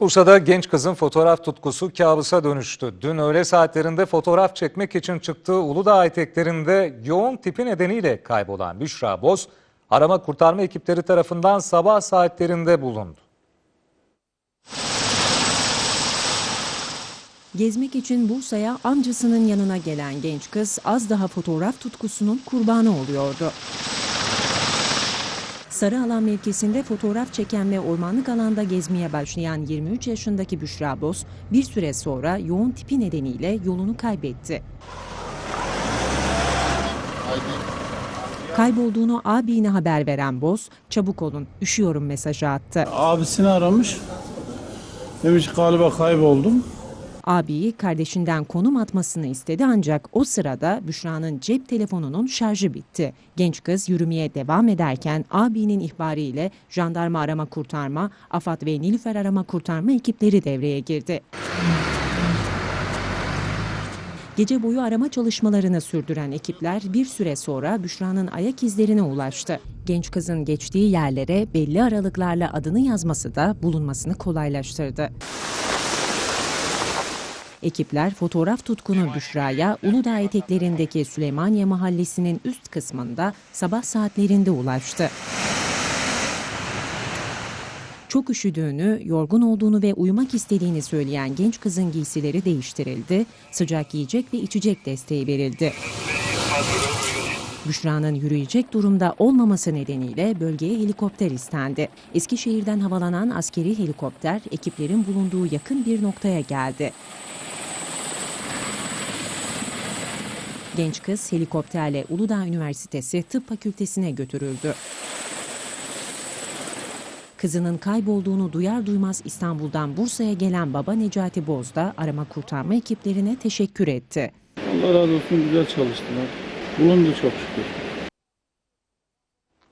Bursa'da genç kızın fotoğraf tutkusu kabusa dönüştü. Dün öğle saatlerinde fotoğraf çekmek için çıktığı Uludağ eteklerinde yoğun tipi nedeniyle kaybolan Büşra Boz, arama kurtarma ekipleri tarafından sabah saatlerinde bulundu. Gezmek için Bursa'ya amcasının yanına gelen genç kız az daha fotoğraf tutkusunun kurbanı oluyordu. Sarıalan mevkisinde fotoğraf çeken ve ormanlık alanda gezmeye başlayan 23 yaşındaki Büşra Boz bir süre sonra yoğun tipi nedeniyle yolunu kaybetti. Kaybolduğunu abine haber veren Boz, çabuk olun üşüyorum mesajı attı. Abisini aramış. Demiş galiba kayboldum. Abiyi kardeşinden konum atmasını istedi ancak o sırada Büşra'nın cep telefonunun şarjı bitti. Genç kız yürümeye devam ederken abinin ihbarıyla jandarma arama kurtarma, AFAD ve Nilüfer arama kurtarma ekipleri devreye girdi. Gece boyu arama çalışmalarını sürdüren ekipler bir süre sonra Büşra'nın ayak izlerine ulaştı. Genç kızın geçtiği yerlere belli aralıklarla adını yazması da bulunmasını kolaylaştırdı. Ekipler fotoğraf tutkunu Büşra'ya Uludağ eteklerindeki Süleymaniye Mahallesi'nin üst kısmında sabah saatlerinde ulaştı. Çok üşüdüğünü, yorgun olduğunu ve uyumak istediğini söyleyen genç kızın giysileri değiştirildi, sıcak yiyecek ve içecek desteği verildi. Büşra'nın yürüyecek durumda olmaması nedeniyle bölgeye helikopter istendi. Eskişehir'den havalanan askeri helikopter ekiplerin bulunduğu yakın bir noktaya geldi. Genç kız helikopterle Uludağ Üniversitesi Tıp Fakültesine götürüldü. Kızının kaybolduğunu duyar duymaz İstanbul'dan Bursa'ya gelen baba Necati Boz da arama kurtarma ekiplerine teşekkür etti. Allah razı olsun güzel çalıştılar. Bulundu çok şükür.